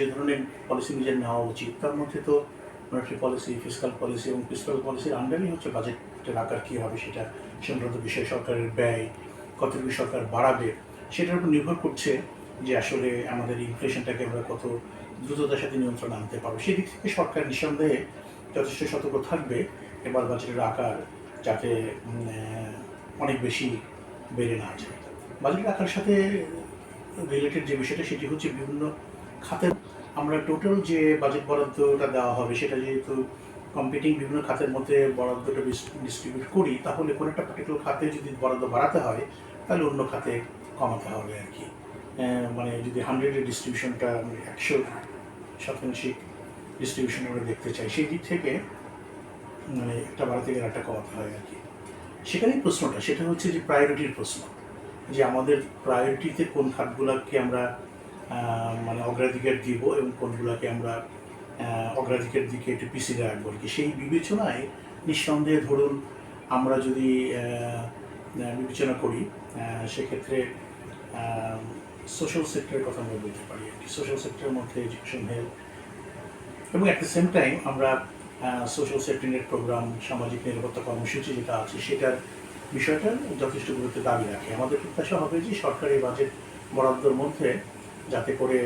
যে ধরনের পলিসি নিজের নেওয়া উচিত। তার মধ্যে তো মনিটারি পলিসি ফিসকাল পলিসি এবং ফিসকাল পলিসির আন্ডারই হচ্ছে বাজেটের আকার কী হবে সেটা সংক্রান্ত বিষয়ে সরকারের ব্যয়, কতটুকু সরকার বাড়াবে, সেটার উপর নির্ভর করছে যে আসলে আমাদের ইনফ্লেশনটাকে আমরা কত দ্রুততার সাথে নিয়ন্ত্রণ আনতে পারব। সেই দিক থেকে সরকার নিঃসন্দেহে যথেষ্ট সতর্ক থাকবে। এবার বাজেটের আকার যাতে অনেক বেশি বেড়ে না যায়। বাজেটের আকার সাথে রিলেটেড যে বিষয়টা, সেটি হচ্ছে বিভিন্ন খাতের, আমরা টোটাল যে বাজেট বরাদ্দটা দেওয়া হবে, সেটা যেহেতু কম্পিটিং বিভিন্ন খাতের মধ্যে বরাদ্দটা ডিস্ট্রিবিউট করি, তাহলে কোনো একটা পার্টিকুলার খাতে যদি বরাদ্দ বাড়াতে হয়, তাহলে অন্য খাতে কমাতে হবে আর কি। মানে যদি হান্ড্রেডের ডিস্ট্রিবিউশনটা একশো শতাংশিক ডিস্ট্রিবিউশন আমরা দেখতে চাই, সেই দিক থেকে মানে একটা বাড়াতে গেলে একটা কমাতে হয় আর কি। সেখানেই প্রশ্নটা, সেটা হচ্ছে যে প্রায়োরিটির প্রশ্ন, যে আমাদের প্রায়োরিটিতে কোন খাতগুলোকে আমরা মানে অগ্রাধিকার দিব এবং কোনগুলোকে আমরা অগ্রাধিকার দিকে একটু পিছিয়ে রাখব আর কি সেই বিবেচনায় নিঃসন্দেহে ধরুন আমরা যদি বিবেচনা করি সেক্ষেত্রে সোশ্যাল সেক্টরের কথা আমরা বলতে পারি। আর কি সোশ্যাল সেক্টরের মধ্যে এডুকেশন হেলথ এবং অ্যাট দ্য সেম টাইম আমরা সোশ্যাল সেফটি নেট প্রোগ্রাম সামাজিক নিরাপত্তা কর্মসূচি যেটা আছে, সেটার বিষয়টা যথেষ্ট গুরুত্ব দাবি রাখে। আমাদের প্রত্যাশা হবে যে সরকারি বাজেট বরাদ্দর মধ্যে যাতে করে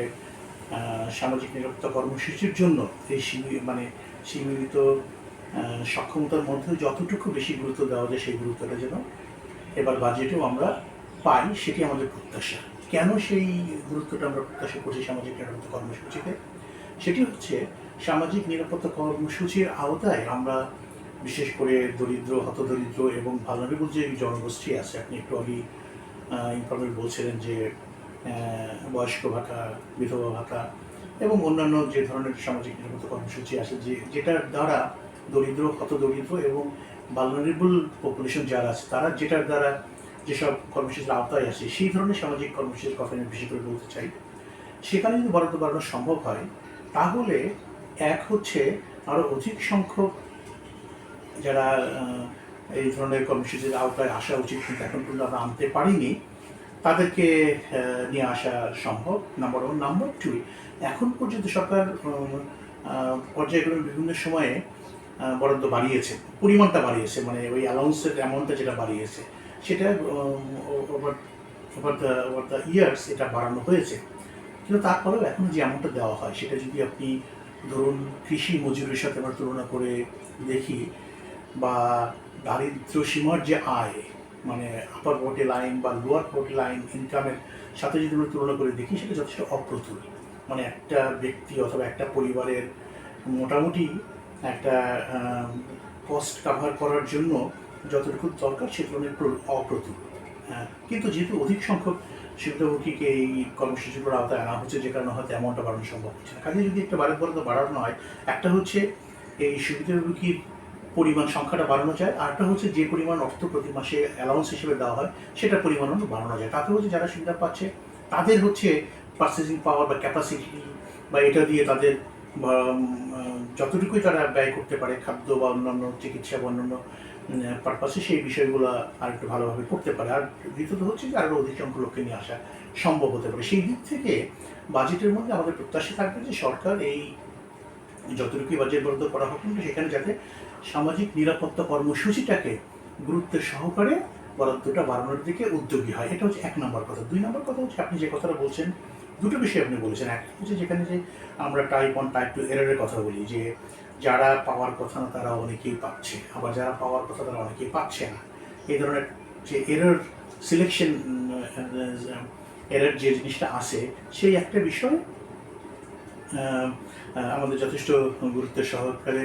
সামাজিক নিরাপত্তা কর্মসূচির জন্য এই মানে সীমিত সক্ষমতার মধ্যে যতটুকু বেশি গুরুত্ব দেওয়া যায় সেই গুরুত্বটা যেন এবার বাজেটেও আমরা পাই, সেটি আমাদের প্রত্যাশা। কেন সেই গুরুত্বটা আমরা প্রত্যাশা করছি সামাজিক নিরাপত্তা কর্মসূচিতে? সেটি হচ্ছে সামাজিক নিরাপত্তা কর্মসূচির আওতায় আমরা বিশেষ করে দরিদ্র, হতদরিদ্র এবং ভালনারেবল যে জনগোষ্ঠী আছে, আপনি একটু আগে ইনফরমেট বলছিলেন যে বয়স্ক ভাতা, বিধবা ভাতা এবং অন্যান্য যে ধরনের সামাজিক নিরাপত্তা কর্মসূচি আছে, যে যেটার দ্বারা দরিদ্র হতদরিদ্র এবং ভালনারেবল পপুলেশন যারা আছে, তারা যেটার দ্বারা যেসব কর্মসূচির আওতায় আছে, সেই ধরনের সামাজিক কর্মসূচির কথা আমি বেশি করে বলতে চাই। সেখানে যদি বরাদ্দ বাড়ানো সম্ভব হয়, তাহলে এক হচ্ছে আরও অধিক সংখ্যক যারা এই ধরনের কর্মসূচির আওতায় আসা উচিত কিন্তু এখন পর্যন্ত আমরা আনতে পারিনি তাদেরকে নিয়ে আসা সম্ভব। নাম্বার ওয়ান নাম্বার টু এখন পর্যন্ত সরকার পর্যায়ক্রমে বিভিন্ন সময়ে বরাদ্দ বাড়িয়েছে, পরিমাণটা বাড়িয়েছে মানে ওই অ্যালাউন্সের অ্যামাউন্টটা যেটা বাড়িয়েছে, সেটা over over the over the years এটা বাড়ানো হয়েছে। কিন্তু তারপরেও এখন যে অ্যামাউন্টটা দেওয়া হয়, সেটা যদি আপনি ধরুন কৃষি মজুরির সাথে আমরা তুলনা করে দেখি, বা দারিদ্র সীমার যে আয় মানে আপার পোর্টি লাইন বা লোয়ার পোর্টি লাইন ইনকামের সাথে যদি আমরা তুলনা করে দেখি সেটা যথেষ্ট অপ্রতুল। মানে একটা ব্যক্তি অথবা একটা পরিবারের মোটামুটি একটা কস্ট কাভার করার জন্য যতটুকু দরকার সে তুলনায় প্র- অপ্রতুল। হ্যাঁ, কিন্তু যেহেতু অধিক সংখ্যক সুবিধাভোগীকে এই কর্মসূচিগুলোর আওতায় আনা হচ্ছে যে কারণে হয়তো অ্যামাউন্টটা বাড়ানো সম্ভব হচ্ছে না। কাজে যদি একটা বারের বরাদ্দ বাড়ানো হয় একটা হচ্ছে এই সুবিধাভোগীর পরিমাণ সংখ্যাটা বাড়ানো যায়। আর একটা হচ্ছে যে পরিমাণ অর্থ প্রতি মাসে অ্যালাউন্স হিসেবে দেওয়া হয়, সেটার পরিমাণও বাড়ানো যায়। তাতে হচ্ছে যারা সুবিধা পাচ্ছে, তাদের হচ্ছে পারচেসিং পাওয়ার বা ক্যাপাসিটি বা এটা দিয়ে তাদের যতটুকুই তারা ব্যয় করতে পারে, খাদ্য বা অন্যান্য চিকিৎসা বা অন্যান্য পারপাসে সেই বিষয়গুলো আর একটু ভালোভাবে করতে পারে। আর দ্বিতীয়ত হচ্ছে যে আরও অধিক সংখ্যক লোককে নিয়ে আসা সম্ভব হতে পারে। সেই দিক থেকে বাজেটের মধ্যে আমাদের প্রত্যাশা থাকবে যে সরকার এই যতটুকুই বাজেট বরাদ্দ করা হোক সেখানে যাতে সামাজিক নিরাপত্তা কর্মসূচিটাকে গুরুত্বের সহকারে বরাদ্দটা বাড়ানোর দিকে উদ্যোগী হয়। এটা হচ্ছে এক নম্বর কথা। দুই নম্বর কথা হচ্ছে, আপনি যে কথাটা বলছেন, দুটো বিষয় আপনি বলেছেন। একটা হচ্ছে যেখানে যে আমরা টাইপ ওয়ান টাইপ টু এরারের কথা বলি, যে যারা পাওয়ার কথা না তারা অনেকেই পাচ্ছে, আবার যারা পাওয়ার কথা তারা অনেকেই পাচ্ছে না। এই ধরনের যে এরর সিলেকশন এরর যে জিনিসটা আসে সেই একটা বিষয় আমাদের যথেষ্ট গুরুত্বের সহকারে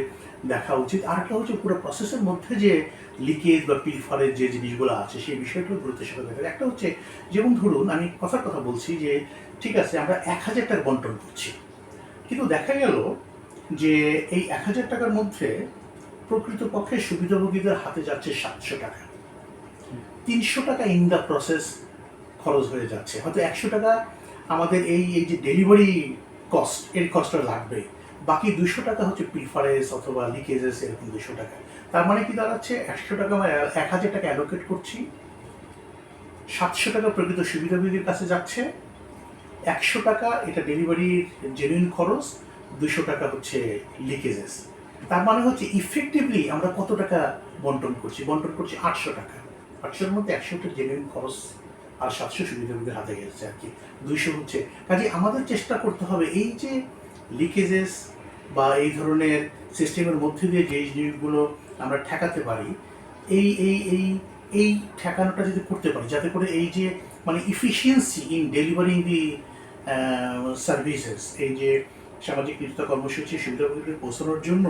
দেখা উচিত। আরেকটা হচ্ছে পুরো প্রসেসের মধ্যে যে লিকেজ বা পিলফারের যে জিনিসগুলো আছে, সেই বিষয়গুলো গুরুত্বের সাথে দেখা। একটা হচ্ছে যেমন ধরুন, আমি কথার কথা বলছি যে, ঠিক আছে, আমরা এক হাজার টাকা বন্টন করছি। কিন্তু দেখা গেল যে এই এক হাজার টাকার মধ্যে প্রকৃতপক্ষে সুবিধাভোগীদের হাতে যাচ্ছে সাতশো টাকা। তিনশো টাকা ইন দ্য প্রসেস খরচ হয়ে যাচ্ছে। হয়তো একশো টাকা আমাদের এই এই যে ডেলিভারি কস্ট এর কস্টটা লাগবে। বাকি দুশো টাকা হচ্ছে প্রিফারেন্স অথবা লিকেজেস এরকম দুশো টাকা। তার মানে কি দাঁড়াচ্ছে? একশো টাকা আমরা এক হাজার টাকা অ্যালোকেট করছি। সাতশো টাকা প্রকৃত সুবিধাভোগীর কাছে যাচ্ছে। একশো টাকা এটা ডেলিভারির জেনুইন খরচ দুশো টাকা হচ্ছে লিকেজেস তার মানে হচ্ছে ইফেক্টিভলি আমরা কত টাকা বন্টন করছি? বন্টন করছি আটশো টাকা। আটশোর মধ্যে একশোটা জেনুইন খরচ আর সাতশো সুবিধাভোগীর হাতে গেছে আর কি, দুইশো হচ্ছে। কাজে আমাদের চেষ্টা করতে হবে, এই যে লিকেজেস বা এই ধরনের সিস্টেমের মধ্যে দিয়ে যে জিনিসগুলো আমরা ঠেকাতে পারি, এই এই এই এই ঠেকানোটা যদি করতে পারি, যাতে করে এই যে মানে efficiency in delivering the services এই যে সামাজিক নিরাপত্তা কর্মসূচি সুবিধাভোগীদের পৌঁছানোর জন্য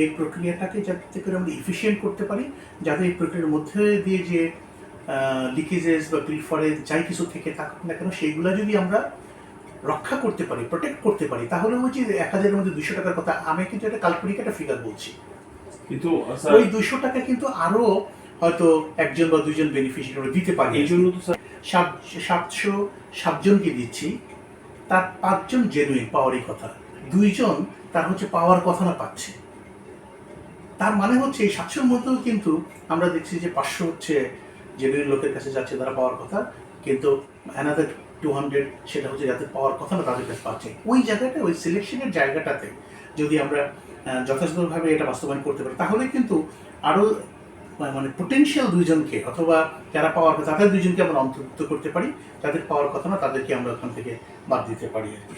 এই প্রক্রিয়াটাকে যাতে করে আমরা ইফিসিয়েন্ট করতে পারি, যাতে এই প্রক্রিয়ার মধ্যে দিয়ে যে লিকেজেস বা প্রিফারে যাই কিছু থেকে থাকুক না কেন সেইগুলো যদি আমরা রক্ষা করতে পারি প্রোটেক্ট করতে পারি তাহলে হচ্ছে এক হাজারের মধ্যে দুশো টাকার কথা আমি কিন্তু একটা কাল্পনিক একটা ফিগার বলছি। কিন্তু ওই দুশো টাকা কিন্তু আরও হয়তো একজন বা দুইজন বেনিফিশিয়ারি দিতে পারি। এই জন্য তো স্যার সাতশো সাতজনকে দিচ্ছি তার পাঁচজন জেনুইন পাওয়ারই কথা। দুইজন তার হচ্ছে পাওয়ার কথা না পাচ্ছে। তার মানে হচ্ছে এই সাতশোর মধ্যেও কিন্তু আমরা দেখছি যে পাঁচশো হচ্ছে জেনুইন লোকের কাছে যাচ্ছে তারা পাওয়ার কথা, কিন্তু অ্যানাদার টু হান্ড্রেড সেটা হচ্ছে যাদের পাওয়ার কথা না তাদের কাছে পাচ্ছে। ওই জায়গাটা, ওই সিলেকশনের জায়গাটাতে যদি আমরা যথাযথভাবে এটা বাস্তবায়ন করতে পারি, তাহলে কিন্তু আরও মানে পোটেনশিয়াল দুইজনকে অথবা যারা পাওয়ার কথা, তাদের দুইজনকে আমরা অন্তর্ভুক্ত করতে পারি, যাদের পাওয়ার কথা না তাদেরকে আমরা ওখান থেকে বাদ দিতে পারি আর কি।